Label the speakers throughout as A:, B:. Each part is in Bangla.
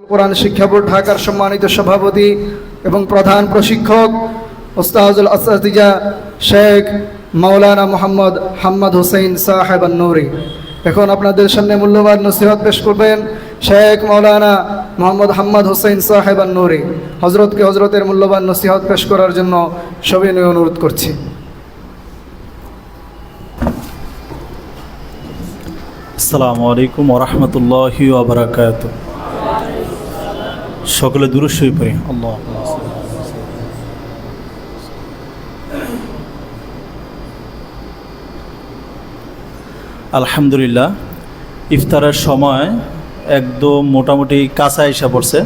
A: কোরআন শিক্ষা বোর্ড, ঢাকার সম্মানিত সভাপতি এবং প্রধান প্রশিক্ষক ওস্তাজুল আসাদিজা শেখ মাওলানা মোহাম্মদ হাম্মদ হোসেন সাহেব নুরি এখন আপনাদের সামনে মূল্যবান নসিহত পেশ করবেন শেখ মাওলানা মোহাম্মদ হাম্মদ হোসেন সাহেব নুরি হজরতকে হজরতের মূল্যবান নসিহত পেশ করার জন্য সবিনয় অনুরোধ করছি।
B: আসসালামু আলাইকুম ওরহমতুল্লাহি ওবরাকাত সকলে দূরস্বই পড়ি। আল্লাহ আলহামদুলিল্লাহ ইফতারের সময় একদম মোটামুটি কাঁচা এসে পড়ছে।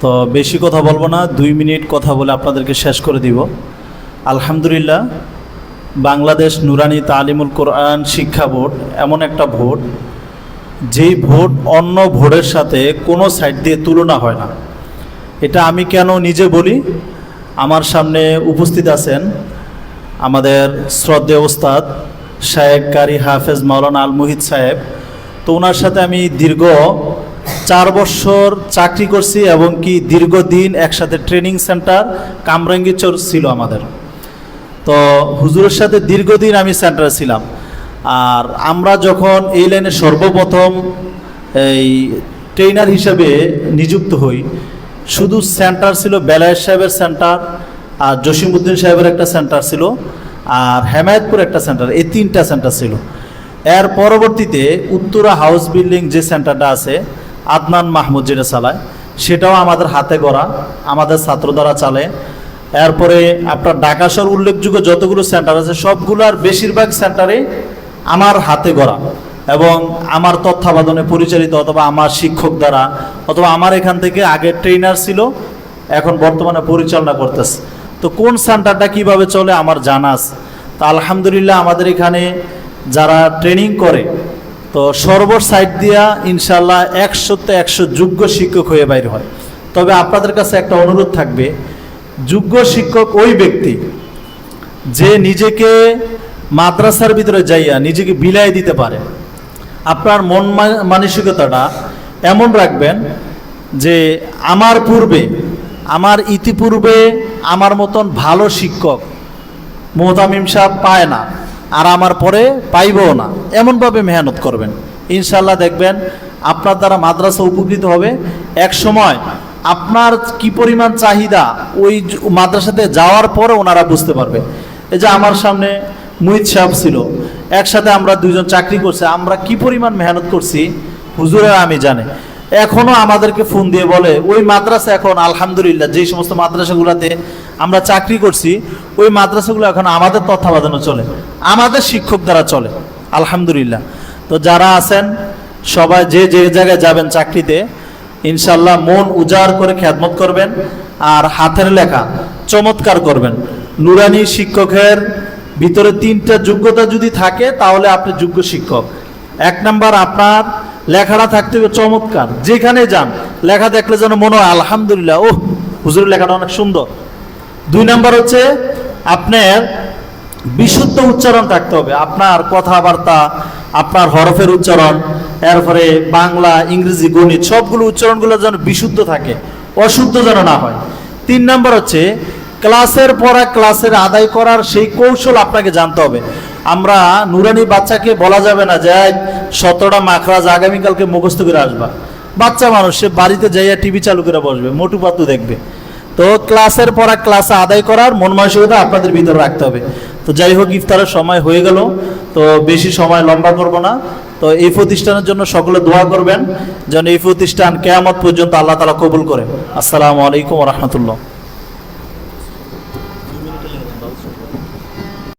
B: তো বেশি কথা বলব না দুই মিনিট কথা বলে আপনাদেরকে শেষ করে দিব। আলহামদুলিল্লাহ বাংলাদেশ নুরানি তালিমুল কোরআন শিক্ষা বোর্ড এমন একটা ভোট যেই ভোট অন্য ভোটের সাথে কোনো সাইড দিয়ে তুলনা হয় না। এটা আমি কেন নিজে বলি? আমার সামনে উপস্থিত আছেন আমাদের শ্রদ্ধেয় ওস্তাদ শায়েক কারি হাফেজ মাওলানা আল মুহিত সাহেব। তো ওনার সাথে আমি দীর্ঘ চার বছর চাকরি করছি এবং কি দীর্ঘদিন একসাথে ট্রেনিং সেন্টার কামরাঙ্গিচর ছিল আমাদের। তো হুজুরের সাথে দীর্ঘদিন আমি সেন্টারে ছিলাম। আর আমরা যখন এই লাইনে সর্বপ্রথম এই ট্রেনার হিসেবে নিযুক্ত হই, শুধু সেন্টার ছিল বেলায়েত সাহেবের সেন্টার আর জসিমউদ্দিন সাহেবের একটা সেন্টার ছিল আর হেমায়তপুর একটা সেন্টার এই তিনটা সেন্টার ছিল। এর পরবর্তীতে উত্তরা হাউস বিল্ডিং যে সেন্টারটা আছে, আদনান মাহমুদ যেটা চালায়, সেটাও আমাদের হাতে গড়া, আমাদের ছাত্র দ্বারা চালে। এরপরে আপনার ঢাকা শহর উল্লেখযোগ্য যতগুলো সেন্টার আছে সবগুলোর বেশিরভাগ সেন্টারে আমার হাতে গড়া এবং আমার তত্ত্বাবধানে পরিচালিত অথবা আমার শিক্ষক দ্বারা অথবা আমার এখান থেকে আগে ট্রেনার ছিল, এখন বর্তমানে পরিচালনা করতেছে। তো কোন সেন্টারটা কীভাবে চলে আমার জানা আছে। তা আলহামদুলিল্লাহ আমাদের এখানে যারা ট্রেনিং করে, তো সাইড দিয়া ইনশাল্লাহ একশোতে একশো যোগ্য শিক্ষক হয়ে বাইর হয়। তবে আপনাদের কাছে একটা অনুরোধ থাকবে, যোগ্য শিক্ষক ওই ব্যক্তি যে নিজেকে মাদ্রাসার ভিতরে যাইয়া নিজেকে বিলাই দিতে পারে। আপনার মন মানসিকতাটা এমন রাখবেন যে আমার পূর্বে, আমার ইতিপূর্বে আমার মতন ভালো শিক্ষক মোহতামিম সাহেব পায় না আর আমার পরে পাইবও না। এমনভাবে মেহনত করবেন। ইনশাল্লাহ দেখবেন আপনার দ্বারা মাদ্রাসা উপকৃত হবে। এক সময় আপনার কি পরিমাণ চাহিদা ওই মাদ্রাসাতে যাওয়ার পরে ওনারা বুঝতে পারবে। এই যে আমার সামনে মুহিত সাহেব ছিল। একসাথে আমরা দুইজন চাকরি করছি, আমরা কি পরিমাণ মেহনত করছি হুজুরেরা আমি জানে। এখনও আমাদেরকে ফোন দিয়ে বলে, ওই মাদ্রাসা এখন, আলহামদুলিল্লাহ, যেই সমস্ত মাদ্রাসাগুলোতে আমরা চাকরি করছি, ওই মাদ্রাসাগুলো এখন আমাদের তত্ত্বাবধানে চলে, আমাদের শিক্ষক দ্বারা চলে, আলহামদুলিল্লাহ। তো যারা আছেন, সবাই যে যে জায়গায় যাবেন চাকরিতে ইনশাল্লাহ মন উজাড় করে খ্যাতমত করবেন, আর হাতের লেখা চমৎকার করবেন। নুরানি শিক্ষকের ভিতরে তিনটা যোগ্যতা যদি থাকে, তাহলে আপনি যোগ্য শিক্ষক। এক নাম্বার আপনার লেখাটা থাকতে হবে চমৎকার। যেখানে যান, লেখা দেখলে যেন মনে হয়, আলহামদুলিল্লাহ ও হুজুরের লেখাটা অনেক সুন্দর। দুই নাম্বার হচ্ছে, আপনার বিশুদ্ধ উচ্চারণ থাকতে হবে। আপনার কথাবার্তা, আপনার হরফের উচ্চারণ, এরপরে বাংলা, ইংরেজি, গণিত, সবগুলো উচ্চারণগুলো যেন বিশুদ্ধ থাকে, অশুদ্ধ যেন না হয়। তিন নাম্বার হচ্ছে ক্লাসের পড়া ক্লাসের আদায় করার সেই কৌশল আপনাকে জানতে হবে। আমরা নুরানি বাচ্চাকে বলা যাবে না যে সতেরোটা মাখরাজ আগামীকালকে মুখস্থ করে আসবা। বাচ্চা মানুষ, সে বাড়িতে যাইয়া টিভি চালু করে বসবে, মোটু পাতু দেখবে। তো ক্লাসের পড়া ক্লাসে আদায় করার মন মানসিকতা আপনাদের ভিতরে রাখতে হবে। তো যাই হোক, ইফতারের সময় হয়ে গেল। তো বেশি সময় লম্বা করব না। তো এই প্রতিষ্ঠানের জন্য সকলে দোয়া করবেন, যেন এই প্রতিষ্ঠান কেয়ামত পর্যন্ত আল্লাহ তালা কবুল করে। আসসালামু আলাইকুম রহমতুল্লাহ।